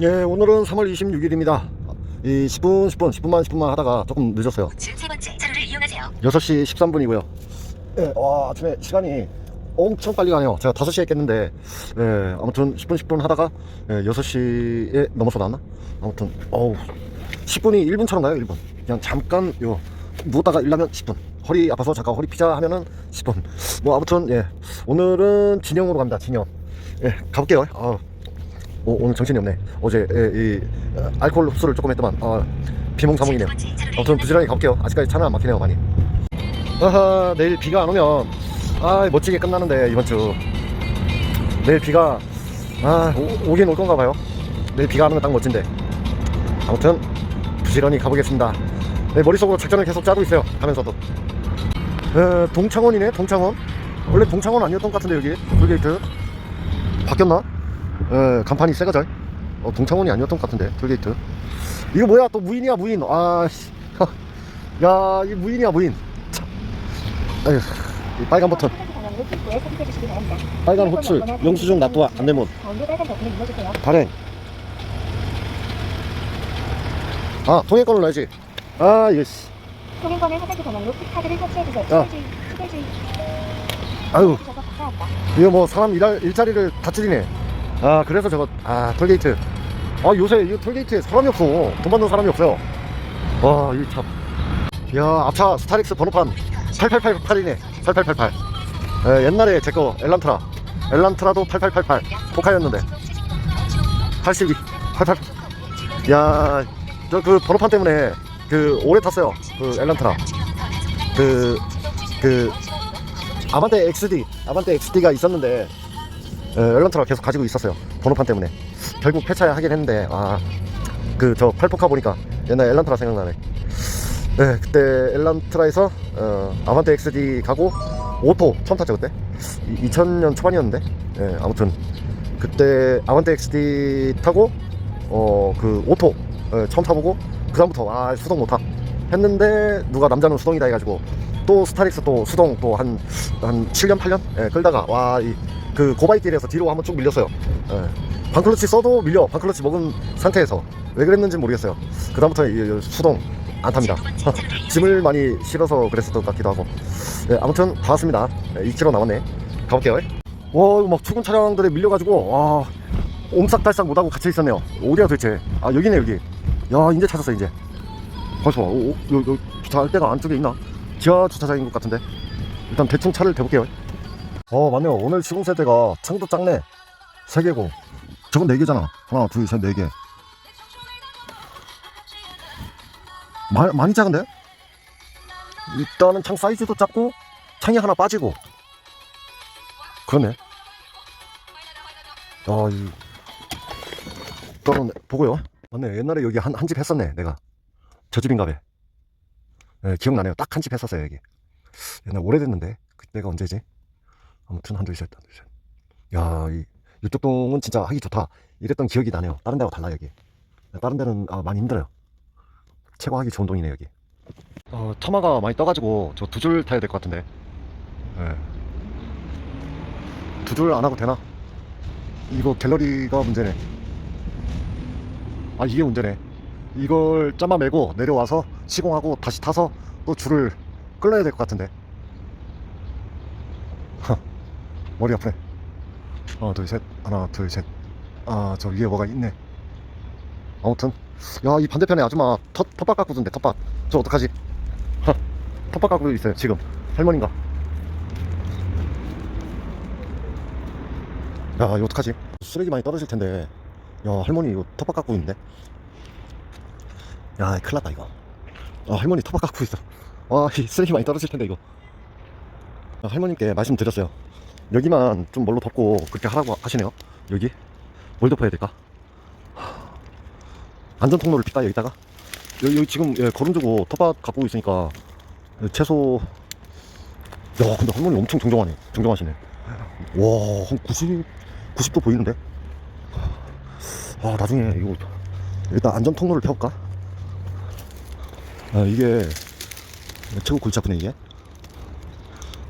예, 오늘은 3월 26일입니다. 이 10분, 10분, 10분만, 10분만 하다가 조금 늦었어요. 세 번째 차로를 이용하세요. 6시 13분이고요. 예, 와, 아침에 시간이 엄청 빨리 가네요. 제가 5시에 깼는데, 예, 아무튼 10분, 10분 하다가, 예, 6시에 넘어서 나왔나? 아무튼, 어우, 10분이 1분처럼 나요, 1분. 그냥 잠깐, 요, 누웠다가 일하면 10분. 허리 아파서 잠깐 허리 피자 하면은 10분. 뭐, 아무튼, 예, 오늘은 진영으로 갑니다, 진영. 예, 가볼게요. 아, 오, 오늘 정신이 없네. 어제, 예, 이, 어, 알코올 흡수를 조금 했더만, 아, 비몽사몽이네요. 세 번째 차로를 아무튼 부지런히 가볼게요. 아직까지 차는 안 막히네요, 많이. 아하, 내일 비가 안 오면, 아, 멋지게 끝나는데, 이번 주. 내일 비가, 아, 오, 오긴 올 건가 봐요. 내일 비가 안 오면 딱 멋진데. 아무튼, 부지런히 가보겠습니다. 네, 머릿속으로 작전을 계속 짜고 있어요. 가면서도. 에, 동창원이네, 동창원. 원래 동창원 아니었던 것 같은데, 여기. 돌게이트. 바뀌었나? 에, 간판이 새가져. 어, 동창원이 아니었던 것 같은데, 돌게이트. 이거 뭐야 또 무인이야 무인 아씨 야 이게 무인이야 무인 참. 이 빨간 버튼 빨간 호출 영수증 납부와 안내문. 발행 아 통행권을 넣어야지 아 이거 씨 통행권을 화살표 방향로 카드를. 추가주의, 추가주의. 아유. 이거 뭐 사람 일할, 일자리를 다 줄이네 아 그래서 저거 아 톨게이트. 아 요새 이 톨게이트에 사람이 없어. 돈 받는 사람이 없어요. 와이참야 앞차 스타렉스 번호판. 8888이네. 8888 에, 옛날에 제 거 엘란트라. 엘란트라도 8888 포카였는데. 82 88 야저 그 번호판 때문에 그 오래 탔어요. 그 엘란트라. 그그 아반떼 XD 아반떼 XD가 있었는데 에, 엘란트라 계속 가지고 있었어요. 번호판 때문에. 결국 폐차야 하긴 했는데 아 그 저 팔포카 보니까 옛날 엘란트라 생각나네. 네 그때 엘란트라에서 어, 아반떼 XD 가고 오토 처음 탔죠 그때? 2000년 초반이었는데? 예, 아무튼. 그때 아반떼 XD 타고 어 그 오토 예, 처음 타보고 그 다음부터 아 수동 못타 했는데 누가 남자는 수동이다 해가지고 또 스타렉스 또 수동 또 한 한 7년 8년? 예, 끌다가 와 이 그 고바이길에서 뒤로 한번 쭉 밀렸어요. 예. 방클러치 써도 밀려. 방클러치 먹은 상태에서. 왜 그랬는지 모르겠어요. 그 다음부터 이, 이 수동 안 탑니다. 짐을 많이 실어서 그랬을 것 같기도 하고. 네, 아무튼 다 왔습니다. 네, 2km 남았네. 가볼게요. 와 이거 막 출근 차량들에 밀려가지고 와 옴싹달싹 못하고 갇혀 있었네요. 어디야 도대체? 아 여기네 여기. 야 이제 찾았어 이제. 벌써 봐. 오, 오, 요, 요 주차할 데가 안쪽에 있나 지하 주차장인 것 같은데. 일단 대충 차를 대볼게요. 어 맞네요. 오늘 시공 세대가 창도 작네. 3개고. 저건 4개잖아. 하나 둘셋 4개. 마, 많이 작은데? 일단은 창 사이즈도 작고 창이 하나 빠지고. 그러네. 아, 이. 일단은 보고요. 맞네. 옛날에 여기 한 한 집 했었네 내가. 저 집인가 봐 네, 기억나네요. 딱 한 집 했었어요 여기. 옛날 오래됐는데. 그때가 언제지? 아무튼 한둘셋 한둘셋 야이 이쪽 동은 진짜 하기 좋다. 이랬던 기억이 나네요. 다른 데하고 달라 여기. 다른 데는 아, 많이 힘들어요. 최고 하기 좋은 동이네 여기. 어, 처마가 많이 떠가지고 저 두 줄 타야 될 것 같은데. 예. 두줄 안 하고 되나? 이거 갤러리가 문제네. 아 이게 문제네. 이걸 짜마 메고 내려와서 시공하고 다시 타서 또 줄을 끌어야 될 것 같은데. 하, 머리 아프네. 하나 둘셋. 하나 둘셋아 저 위에 뭐가 있네. 아무튼 야 이 반대편에 아줌마 텃, 텃밭 갖고 둔데 텃밭. 저 어떡하지? 하, 텃밭 갖고 있어요 지금. 할머니인가? 야 이거 어떡하지? 쓰레기 많이 떨어질 텐데. 야 할머니 이거 텃밭 갖고 있는데? 야 큰일 났다 이거 아 할머니 텃밭 갖고 있어. 와이 쓰레기 많이 떨어질 텐데 이거. 아, 할머님께 말씀드렸어요. 여기만 좀 뭘로 덮고 그렇게 하라고 하시네요. 여기? 뭘 덮어야 될까? 안전 통로를 필까 여기다가? 여기, 여기 지금 예, 거름 주고 텃밭 갖고 있으니까 예, 채소. 야 근데 할머니 엄청 정정하네. 정정하시네. 와 한 90, 90도 보이는데? 아 나중에 이거 일단 안전 통로를 펴볼까 아 이게 최고 골치 아프네 이게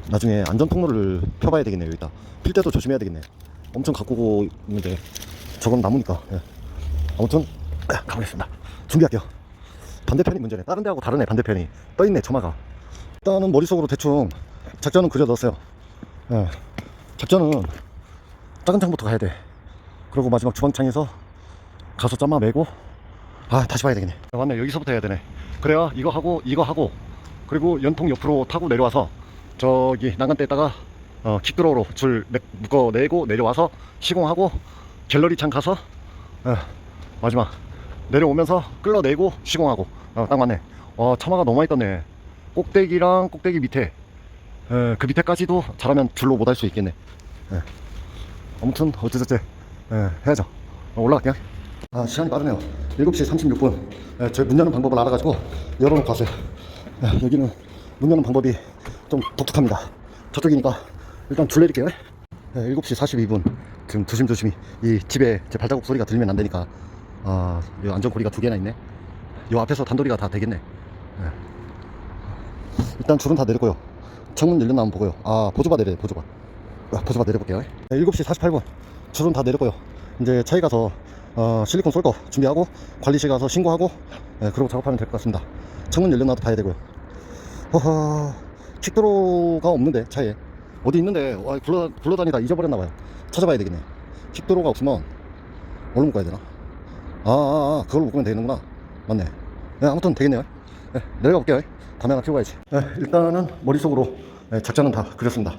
나중에 안전 통로를 펴봐야 되겠네요 여기다 필 때도 조심해야 되겠네 엄청 오고 있는데 저건 나무니까 예. 아무튼 가보겠습니다. 준비할게요. 반대편이 문제네. 다른 데하고 다르네 반대편이 떠있네 처마가. 일단은 머릿속으로 대충 작전은 그려뒀어요. 예. 작전은 작은 창부터 가야 돼. 그리고 마지막 주방창에서 가서 짬마 매고 아 다시 봐야 되겠네. 아, 맞네 여기서부터 해야 되네. 그래야 이거 하고 이거 하고. 그리고 연통 옆으로 타고 내려와서 저기 난간대에다가 어, 킥드로우로 줄 매- 묶어내고 내려와서 시공하고 갤러리 창 가서 어, 마지막 내려오면서 끌어내고 시공하고. 어, 딱 맞네. 어 차마가 너무 많이 떴네. 꼭대기랑 꼭대기 밑에 에, 그 밑에까지도 잘하면 줄로 못 할 수 있겠네. 예. 아무튼 어찌됐든 예, 해야죠. 어, 올라갈게요 아 시간이 빠르네요 7시 36분 예, 저문 여는 방법을 알아가지고 열어놓고 왔어요 예, 여기는 문 여는 방법이 좀 독특합니다 저쪽이니까 일단 줄 내릴게요 예, 7시 42분 지금 조심조심히 이 집에 제 발자국 소리가 들리면 안 되니까 아, 이 안전고리가 두 개나 있네. 요 앞에서 단도리가 다 되겠네. 예. 일단 줄은 다 내렸고요. 창문 한번 보고요. 아, 보조바 내려, 보조바. 아, 보조바 내려볼게요. 네, 7시 48분. 줄은 다 내렸고요. 이제 차에 가서 어, 실리콘 쏠 거 준비하고 관리실 가서 신고하고 예, 그러고 작업하면 될 것 같습니다. 창문 열렸나도 봐야 되고요. 허허, 킥도로가 없는데 차에 어디 있는데 와, 굴러, 굴러다니다 잊어버렸나 봐요. 찾아봐야 되겠네. 킥도로가 없으면 뭘로 묶어야 되나? 아, 아, 아, 그걸로 묶으면 되는구나. 맞네. 네, 아무튼 되겠네요. 네, 내려가 볼게요. 담배 하나 가야지. 네, 일단은 머릿속으로 네, 작전은 다 그렸습니다.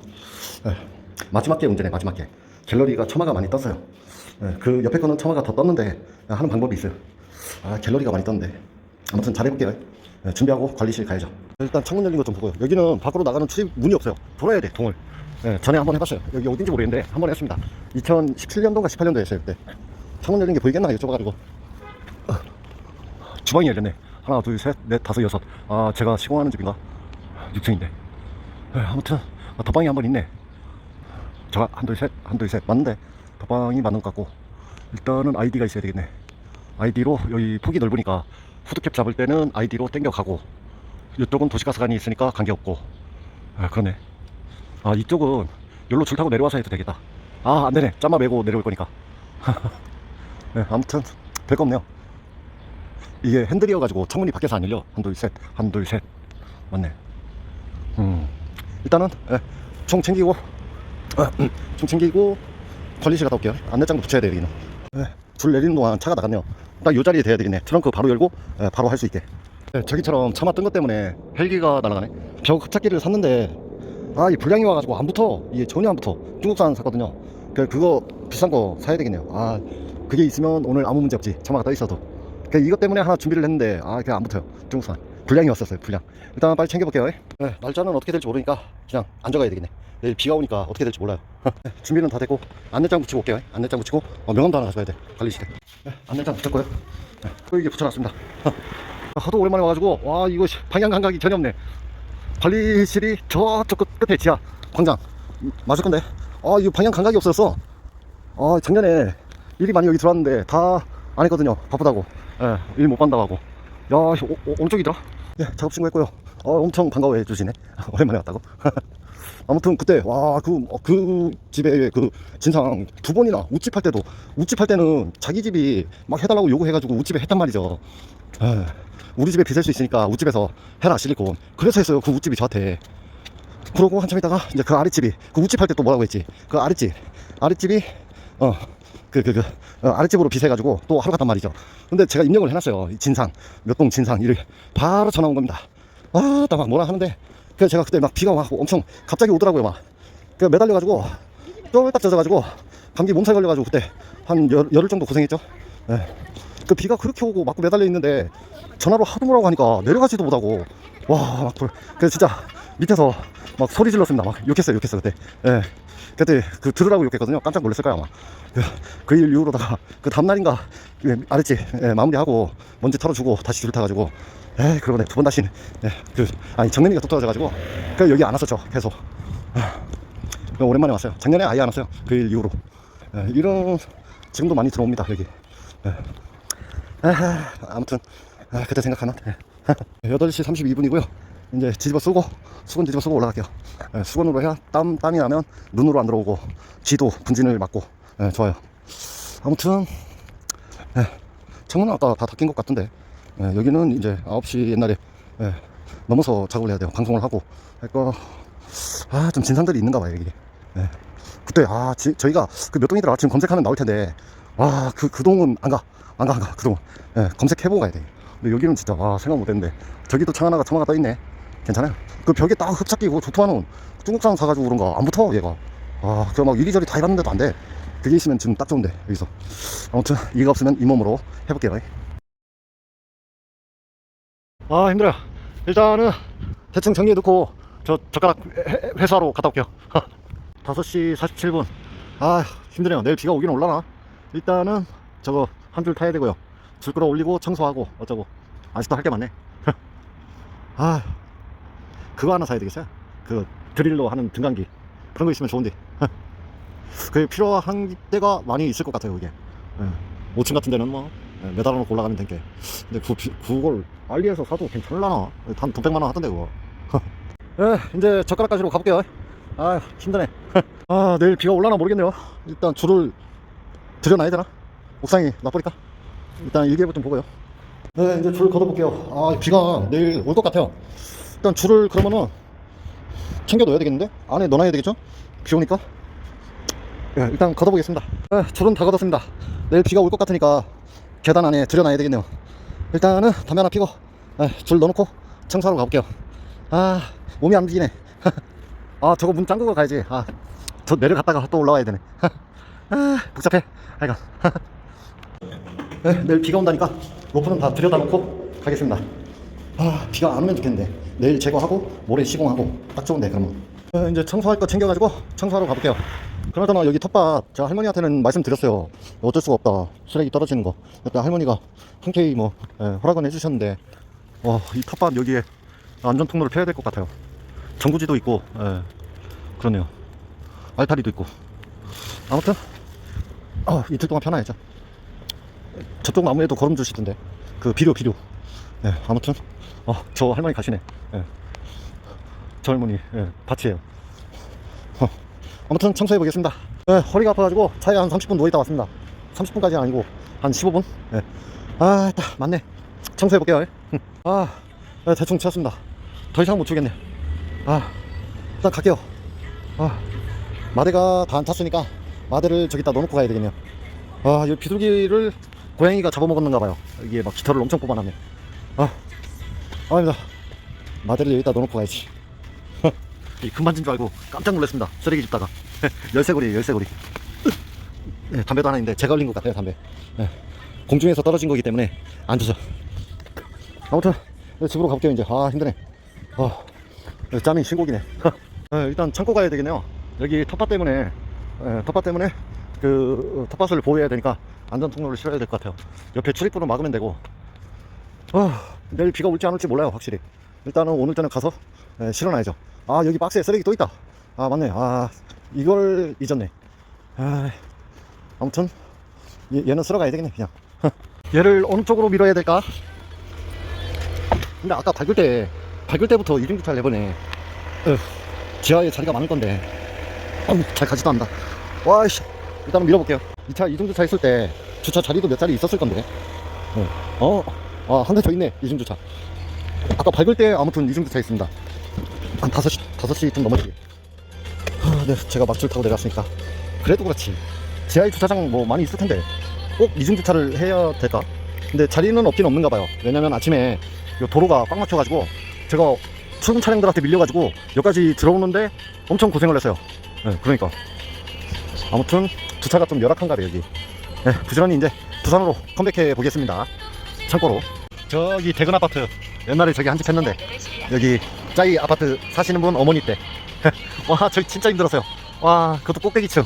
네, 마지막 게 문제네, 마지막 게. 갤러리가 처마가 많이 떴어요. 네, 그 옆에 거는 처마가 더 떴는데 하는 방법이 있어요. 아, 갤러리가 많이 떴는데. 아무튼 잘해볼게요. 네, 준비하고 관리실 가야죠. 일단 창문 열린 거 좀 보고요. 여기는 밖으로 나가는 출입 문이 없어요. 돌아야 돼, 동을. 네, 전에 한번 해봤어요. 여기 어딘지 모르겠는데 한번 했습니다. 2017년도인가 18년도에 했어요, 그때. 창문 열린 게 보이겠나 여쭤봐가지고 어, 주방이 열렸네 하나 둘셋넷 다섯 여섯 아 제가 시공하는 집인가 6층인데 아무튼 아, 덧방이 한 번 있네 제가 한둘셋 한 둘셋 맞는데 덧방이 맞는 것 같고 일단은 아이디가 있어야 되겠네 아이디로 여기 폭이 넓으니까 후드캡 잡을 때는 아이디로 땡겨가고 이쪽은 도시가스관이 있으니까 관계없고 아 그러네 아 이쪽은 여기로 줄 타고 내려와서 해도 되겠다 아 안되네 짬마 메고 내려올 거니까 네, 아무튼 별거 없네요. 이게 핸들이어 가지고 창문이 밖에서 안 열려. 한둘 셋, 한둘 셋. 맞네. 음, 일단은 예, 총 챙기고, 어, 음, 총 챙기고 관리실 갔다 올게요. 안내장도 붙여야 돼요, 여기는. 예, 줄 내리는 동안 차가 나갔네요. 딱 요 자리에 돼야 되겠네. 트렁크 바로 열고 예, 바로 할 수 있게. 예, 저기처럼 차마 뜬 것 때문에 헬기가 날아가네. 벽 흡착기를 샀는데 아, 이 불량이 와가지고 안 붙어. 이게 전혀 안 붙어. 중국산 샀거든요. 그 그거 비싼 거 사야 되겠네요. 아, 그게 있으면 오늘 아무 문제 없지. 차마가 떠 있어도. 그 이것 때문에 하나 준비를 했는데 아, 그게 안 붙어요. 중국산. 불량이 왔었어요. 불량. 일단 빨리 챙겨볼게요. 네, 날짜는 어떻게 될지 모르니까 그냥 앉아가야 되겠네. 내일 비가 오니까 어떻게 될지 몰라요. 네, 준비는 다 됐고 안내장 붙이고 올게요. 안내장 붙이고 어, 명함도 하나 가져가야 돼. 관리실에. 네, 안내장 붙였고요. 네, 또 이게 붙여놨습니다. 하도 오랜만에 와가지고 와 이거 씨, 방향 감각이 전혀 없네. 관리실이 저쪽 끝, 끝에 지하 광장 음, 맞을 건데 아 이거 방향 감각이 없었어 아 작년에 일이 많이 여기 들어왔는데 다 안 했거든요 바쁘다고 예, 일못 간다고 하고 야 씨, 오, 오, 쪽이더라 예 작업 신고했고요. 어, 엄청 반가워해 주시네. 오랜만에 왔다고. 아무튼 그때 와그 그 집에 그 진상 두 번이나 우집할 때도 우집할 때는 자기 집이 막 해달라고 요구해가지고 우집에 했단 말이죠. 에, 우리 집에 비쌀 수 있으니까 우집에서 해라 실리콘. 그래서 했어요 그 우집이 저한테. 그러고 한참 있다가 이제 그 아랫집이 그 우집할 때 또 뭐라고 했지? 그 아랫집 아랫집이 어 그 그그 아랫집으로 비세가지고 또 하루 갔단 말이죠. 근데 제가 입력을 해놨어요. 이 진상 몇 동 진상 이를 바로 전화 온 겁니다. 아딱 막 뭐라 하는데. 그래서 제가 그때 막 비가 막 엄청 갑자기 오더라고요 막 그 매달려가지고 쫄딱 젖어가지고 감기 몸살 걸려가지고 그때 한 열, 열흘 정도 고생했죠. 예. 그 비가 그렇게 오고 맞고 매달려 있는데 전화로 하도 뭐라고 하니까 내려가지도 못하고 와, 막, 그래. 그래서 진짜 밑에서 막 소리 질렀습니다. 막 욕했어요, 욕했어, 그때. 예. 그때 그 들으라고 욕했거든요. 깜짝 놀랐을 거야, 아마. 그일 이후로다가 그 다음날인가 예, 아랫집 예, 마무리하고 먼지 털어주고 다시 줄 타가지고 에 그러고 네, 두번 다시는 예, 그 아니 정내미가 또 떨어져가지고 그 여기 안 왔었죠 계속 아, 오랜만에 왔어요 작년에 아예 안 왔어요 그 일 이후로 예, 이런 지금도 많이 들어옵니다 여기 예. 아하, 아무튼 아, 그때 생각하면 예. 8시 32분이고요 이제 뒤집어 쓰고 수건 뒤집어 쓰고 올라갈게요. 예, 수건으로 해야 땀, 땀이 나면 눈으로 안 들어오고 쥐도 분진을 막고. 예, 좋아요. 아무튼 예, 창문은 아까 다 닫힌 것 같은데 예, 여기는 이제 9시 옛날에 예, 넘어서 작업을 해야 돼요. 방송을 하고. 그러니까 아좀 진상들이 있는가 봐요 여기 예. 그때 아 지- 저희가 그 몇 동이더라 지금 검색하면 나올 텐데 와그 그 동은 안 가. 안 가 안 가. 그동 예, 검색해보고 가야 돼. 근데 여기는 진짜 와 생각 못했는데. 저기도 창 하나가 청 하나 떠 있네 괜찮아요. 그 벽에 딱 흡착 끼고 조토하는 중국 사람 사가지고 그런가 안 붙어 얘가. 아 그거 막 이리저리 다 해봤는데도 안돼. 그게 있으면 지금 딱 좋은데 여기서. 아무튼 이가 없으면 잇몸으로 해볼게요 아 힘들어요 일단은 대충 정리해 놓고 저 젓가락 회- 회사로 갔다 올게요. 5시 47분. 아 힘드네요. 내일 비가 오긴 올라나? 일단은 저거 한 줄 타야 되고요. 줄 끌어 올리고 청소하고 어쩌고. 아직도 할 게 많네. 아 그거 하나 사야 되겠어요? 그 드릴로 하는 등간기. 그런 거 있으면 좋은데. 그게 필요한 때가 많이 있을 것 같아요 그게. 예. 5층 같은 데는 뭐 예, 매달아 놓고 올라가면 되니까 근데 그, 비- 그걸 알리에서 사도 괜찮을라나? 한 900만 원 하던데 그거. 예, 이제 젓가락까지로 가볼게요. 아 힘드네. 아 내일 비가 올라나 모르겠네요. 일단 줄을 들여놔야 되나? 옥상이 나쁘니까? 일단 일기예보 좀 보고요. 네 이제 줄 걷어볼게요. 아 비가 내일 올 것 같아요 일단 줄을 그러면은 챙겨 넣어야 되겠는데? 안에 넣어놔야 되겠죠? 비 오니까. 예, 일단 걷어보겠습니다. 예, 줄은 다 걷었습니다. 내일 비가 올 것 같으니까 계단 안에 들여놔야 되겠네요. 일단은 담배 하나 피고 예, 줄 넣어놓고 청소하러 가볼게요. 아 몸이 안 움직이네. 아 저거 문 잠그고 가야지. 아 저 내려갔다가 또 올라와야 되네. 아 복잡해. 하여간. 네, 내일 비가 온다니까 로프는 다 들여다 놓고 가겠습니다. 아 비가 안 오면 좋겠는데 내일 제거하고 모레 시공하고 딱 좋은데 그러면. 네, 이제 청소할 거 챙겨가지고 청소하러 가볼게요. 그나저나 여기 텃밭 제가 할머니한테는 말씀드렸어요. 어쩔 수가 없다. 쓰레기 떨어지는 거. 그때 할머니가 흔쾌히 뭐 예, 허락은 해주셨는데 와 이 텃밭 여기에 안전 통로를 펴야 될 것 같아요. 전구지도 있고 예, 그러네요. 알타리도 있고. 아무튼 어, 이틀 동안 편하야죠. 저쪽 나무에도 걸음 주시던데. 그 비료 비료 예, 아무튼 어, 저 할머니 가시네. 예. 저 할머니 예, 밭이에요. 어, 아무튼 청소해 보겠습니다. 예, 허리가 아파가지고 차에 한 30분 누워 있다 왔습니다. 30분까지는 아니고 한 15분? 예. 아딱 맞네. 청소해 볼게요 예. 아 예, 대충 치웠습니다. 더 이상 못 치우겠네. 아 일단 갈게요. 아 마대가 다 안 탔으니까 마대를 저기다 넣어놓고 가야 되겠네요. 아, 이 비둘기를 고양이가 잡아먹었는가 봐요. 이게 막 깃털을 엄청 뽑아놨네. 아, 아닙니다. 마대를 여기다 넣어놓고 가야지. 이 금반지인 줄 알고 깜짝 놀랐습니다. 쓰레기 줍다가. 열쇠고리, 열쇠고리. 네, 담배도 하나 있는데 제가 올린 것 같아요, 담배. 네, 공중에서 떨어진 거기 때문에 안 주죠. 아무튼 집으로 가볼게요, 이제. 아, 힘드네. 아, 짬이 신곡이네. 네, 일단 창고 가야 되겠네요. 여기 텃밭 때문에, 예, 텃밭 때문에 그 어, 텃밭을 보호해야 되니까 안전 통로를 실어야 될 것 같아요. 옆에 출입구는 막으면 되고. 아, 내일 비가 올지 안 올지 몰라요, 확실히. 일단은 오늘 저녁 가서 예, 실어놔야죠. 아, 여기 박스에 쓰레기 또 있다. 아, 맞네. 아, 이걸 잊었네. 아, 아무튼 얘, 얘는 쓸어 가야 되겠네, 그냥. 얘를 어느 쪽으로 밀어야 될까? 근데 아까 밟을 때, 밟을 때부터 이중주차를 해보네. 어, 지하에 자리가 많을 건데. 어우, 잘 가지도 않는다. 와이씨. 일단 밀어볼게요. 이 차 이중주차 했을 때 주차 자리도 몇 자리 있었을 건데. 어, 어, 아, 한 대 더 있네. 이중주차. 아까 밟을 때 아무튼 이중주차 있습니다. 한 5시, 5시 좀 넘었지. 아, 네, 제가 막줄 타고 내려왔으니까. 그래도 그렇지. 지하에 주차장 뭐 많이 있을 텐데. 꼭 이중주차를 해야 될까? 근데 자리는 없긴 없는가 봐요. 왜냐면 아침에 요 도로가 꽉 막혀가지고 제가 출근 차량들한테 밀려가지고 여기까지 들어오는데 엄청 고생을 했어요. 네, 그러니까. 아무튼 주차가 좀 열악한가 봐요 여기 네, 부지런히 이제 부산으로 컴백해 보겠습니다 참고로. 저기 대근 아파트. 옛날에 저기 한 집 했는데 여기 짜이 아파트 사시는 분 어머니 때 와 저기 진짜 힘들었어요. 와 그것도 꼭대기층.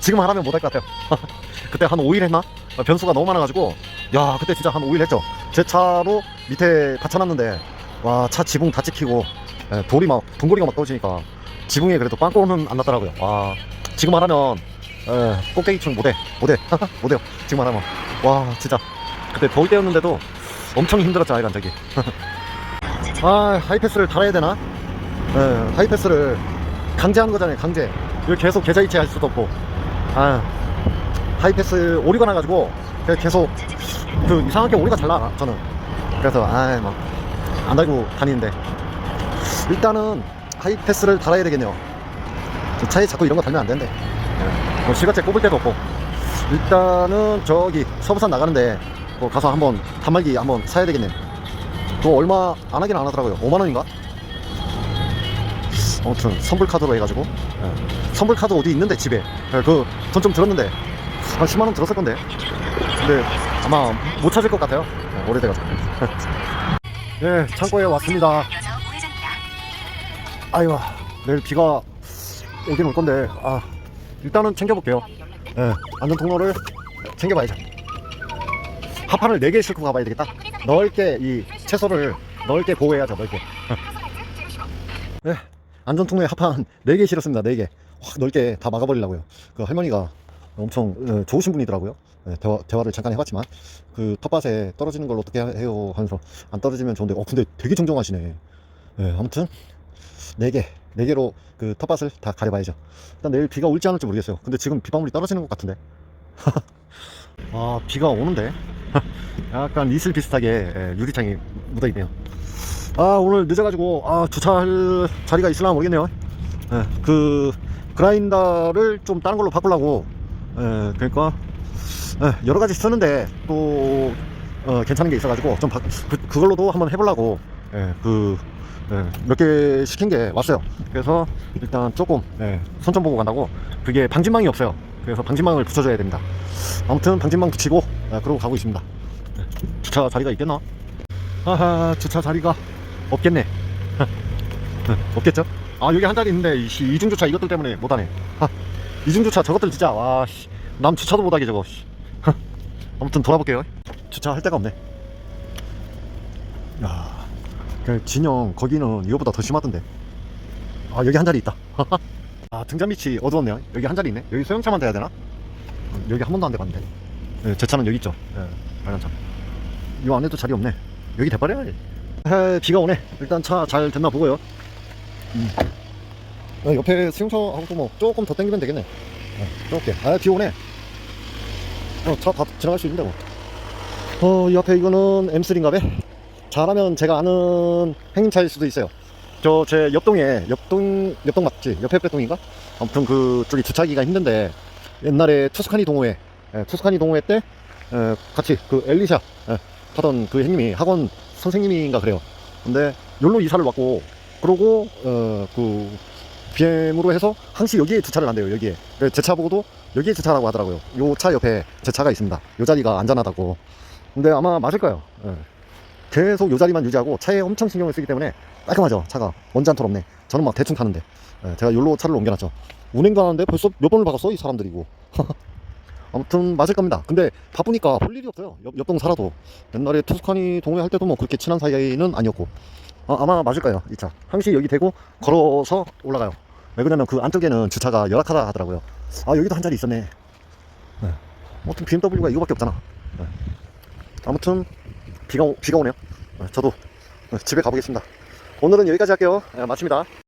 지금 하라면 못할 것 같아요. 그때 한 5일 했나? 아, 변수가 너무 많아가지고. 야 그때 진짜 한 5일 했죠. 제 차로 밑에 받쳐놨는데 와 차 지붕 다 찍히고 예, 돌이 막 동고리가 막 떨어지니까 지붕에 그래도 빵꾸는 안 났더라고요. 와 지금 하라면 에, 꼭대기층 못해. 못해. 못해요. 지금 하라면. 와 진짜 그때 더울 때였는데도 엄청 힘들었죠 아이란 저기 아 하이패스를 달아야 되나? 에, 하이패스를 강제하는 거잖아요 강제. 이걸 계속 계좌이체 할 수도 없고. 아 하이패스 오류가 나가지고 계속 그 이상하게 오리가 잘 나와 저는. 그래서 아이 뭐안 달고 다니는데. 일단은 하이패스를 달아야 되겠네요. 저 차에 자꾸 이런 거 달면 안 되는데. 예. 뭐 실가째 꼽을 데도 없고. 일단은 저기 서부산 나가는데 뭐 가서 한번 단말기 한번 사야 되겠네. 그거 얼마 안 하긴 안 하더라고요. 5만원인가? 아무튼 선불카드로 해가지고 예. 선불카드 어디 있는데 집에? 그돈 좀 들었는데. 한 10만원 들었을 건데. 근데 아마 못 찾을 것 같아요. 예, 오래돼가지고. 네 창고에 왔습니다. 아이고 내일 비가 오긴 올 건데 아 일단은 챙겨볼게요. 예 안전 통로를 챙겨봐야죠 하판을 4개 싣고 가봐야 되겠다 넓게 이 채소를 넓게 보호해야죠 넓게 네 안전 통로에 하판 4개 실었습니다 4개 확 넓게 다 막아버리려고요 그 할머니가 엄청 어, 좋으신 분이더라고요 네, 대화, 대화 를 잠깐 해봤지만 그 텃밭에 떨어지는 걸 어떻게 해요 하면서 안 떨어지면 좋은데 어 근데 되게 정정하시네 네, 아무튼 4개, 4개로 그 텃밭을 다 가려봐야죠. 일단 내일 비가 올지 안 올지 모르겠어요. 근데 지금 비방울이 떨어지는 것 같은데. 아, 비가 오는데. 약간 이슬 비슷하게 예, 유리창이 묻어 있네요. 아, 오늘 늦어가지고, 아, 주차할 자리가 있으나 모르겠네요. 예, 그, 그라인더를 좀 다른 걸로 바꾸려고, 예, 그러니까, 예, 여러 가지 쓰는데 또, 어, 괜찮은 게 있어가지고, 좀 바, 그, 그걸로도 한번 해보려고, 예, 그, 네, 몇개 시킨 게 왔어요. 그래서 일단 조금 네, 손좀 보고 간다고 그게 방진망이 없어요. 그래서 방진망을 붙여줘야 됩니다. 아무튼 방진망 붙이고 네, 그러고 가고 있습니다. 네, 주차 자리가 있겠나? 하하 주차 자리가 없겠네. 네, 없겠죠? 아 여기 한 자리 있는데 이 씨, 이중 주차 이것들 때문에 못하네. 하, 이중 주차 저것들 진짜 와 씨, 남 주차도 못하게 저거. 씨. 하, 아무튼 돌아볼게요. 주차할 데가 없네. 야. 그 진영 거기는 이거보다 더 심하던데 아 여기 한 자리 있다 아 등잔 밑이 어두웠네요. 여기 한 자리 있네. 여기 소형차만 돼야 되나? 어, 여기 한 번도 안 돼봤는데. 네, 제 차는 여기 있죠. 네, 빨간 차이 안에도 자리 없네. 여기 대버려야지 에, 비가 오네. 일단 차 잘 됐나 보고요. 음. 어, 옆에 수용차하고 뭐 조금 더 당기면 되겠네. 어, 조금 아비 오네. 어, 차 다 지나갈 수 있는데 뭐. 어, 이 앞에 이거는 M3인가 봐. 잘하면 제가 아는 행차일 수도 있어요. 저 제 옆동에 옆동 옆동 맞지? 옆에 빼동인가? 아무튼 그쪽이 주차하기가 힘든데 옛날에 투스카니 동호회 예, 투스카니 동호회 때 예, 같이 그 엘리샤 예, 하던 그 형님이 학원 선생님인가 그래요. 근데 여기로 이사를 왔고 그러고 어 그 BM으로 해서 항시 여기에 주차를 한대요 여기에 제 차 보고도 여기에 주차라고 하더라고요 요 차 옆에 제 차가 있습니다 요 자리가 안전하다고 근데 아마 맞을 거예요 예. 계속 요 자리만 유지하고 차에 엄청 신경을 쓰기 때문에 깔끔하죠 차가. 먼지 한톨 없네. 저는 막 대충 타는데. 예, 제가 요로 차를 옮겨놨죠. 운행도 하는데 벌써 몇 번을 박았어 이 사람들이고. 아무튼 맞을 겁니다. 근데 바쁘니까 볼 일이 없어요. 옆, 옆동 살아도. 옛날에 투스카니 동호회 할 때도 뭐 그렇게 친한 사이는 아니었고. 아, 아마 맞을 거예요 이 차. 항시 여기 대고 걸어서 올라가요. 왜 그러냐면 그 안쪽에는 주차가 열악하다 하더라고요. 아 여기도 한 자리 있었네. 네. 아무튼 BMW가 이거밖에 없잖아. 네. 아무튼 비가, 오- 비가 오네요. 어, 저도 어, 집에 가보겠습니다. 오늘은 여기까지 할게요. 예, 마칩니다.